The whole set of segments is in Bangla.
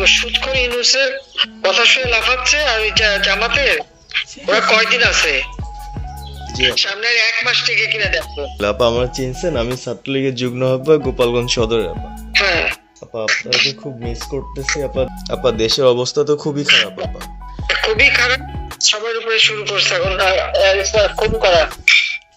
ইউনুসের কথা শুনে লাফাচ্ছে আর ওই জা- জামাতের ওরা কয়দিন আছে? সামনের এক মাস থেকে কিনা দেখো। আপা আমার চিনছেন? আমি ছাত্রলীগের যুগ্ম আহ্বায়ক গোপালগঞ্জ সদরের আপা। হ্যাঁ। আপা আপনাকে খুব মিস করতেছি। আপা আপা দেশের অবস্থা তো খুবই খারাপ আপা। খুবই খারাপ। সবার উপরে শুরু করছে এখন আর- আর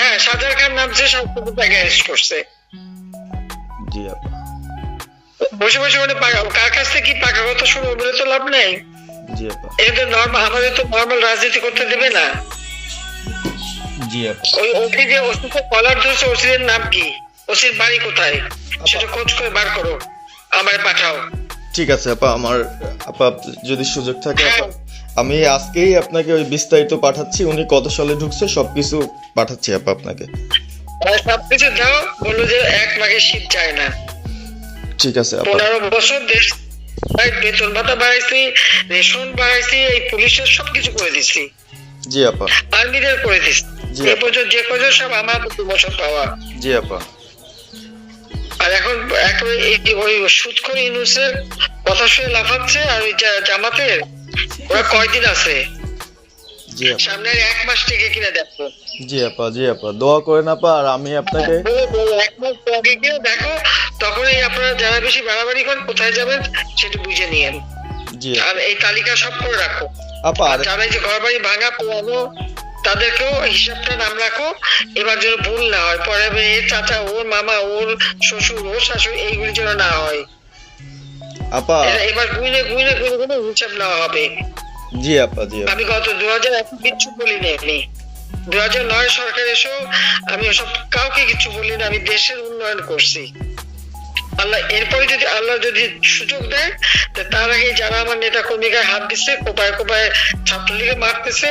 হ্যাঁ সাজার খান নামছে সব তাকে অ্যারেস্ট করছে। জি আপা। বসে বসে মানে কার কাছ থেকে কি পাকা কথা শুনব বলে তো লাভ নেই? জি আপা। এটা নর্মাল আমাদের তো নর্মাল রাজনীতি করতে দেবে না। জি আপা। ওই ওসি যে ওসিকে কলার ধরছে ওসিদের নাম কি? ওসির বাড়ি কোথায়? সেটা খোঁজ করে বার করো আমায় পাঠাও। ঠিক আছে আপা আমার আপা যদি সুযোগ থাকে আপা। হ্যাঁ। আমি আজকেই আপনাকে ওই বিস্তারিত পাঠাচ্ছি উনি কত সালে ঢুকছে সবকিছু পাঠাচ্ছি আপা আপনাকে। সবকিছু দাও বলল যে এক মাঘে শীত যায় না। ঠিক আছে আপা পনেরো বছর দেশ ভাই বেতন ভাতা বাড়াইছি রেশন বাড়াইছি এই পুলিশের সবকিছু করে দিছি। জি আপা আর্মিদের করে দিছি। এ পর্যন্ত যে কজন সব আমার দু বছর পাওয়া। জি আপা আর এখন এই ওই সুৎখর ইউনুসের কথা শুনে লাফাচ্ছে আর ওই জামাতের ওরা কয়দিন আছে? জি সামনের এক মাস থেকে কিনা দেখো। জি আপা জি আপা। দোয়া করেন আপা আর আমি আপনাকে এক মাস আগে কিনা দেখো তখনই আপনারা যারা বেশি বাড়াবাড়ি করেন কোথায় যাবেন সেটা বুঝে নিয়েন। জি। আর এই তালিকা সব করে রাখো। আপা আর যারা যে ঘর বাড়ি ভাঙা পোড়ানো তাদেরকেও হিসাবটা নাম রাখো। এবার যেন ভুল না হয় পরে এর চাচা ওর মামা ওর শ্বশুর ওর শাশুড়ি এইগুলি যেন না হয়। আপা। এবার হিসাব নেওয়া হবে। জি আপা জি আমি গত দু হাজার এক কিচ্ছু বলিনি আমি। দু হাজার নয় সরকার এসেও আমি ওসব কাউকে কিছু বলিনি আমি দেশের উন্নয়ন করছি। আল্লাহ এরপরে যদি আল্লাহ যদি সুযোগ দেয় তার আগে যারা আমার নেতা কর্মীকে হাত দিচ্ছে কোপায় কোপায় ছাত্রলীগে মারতেছে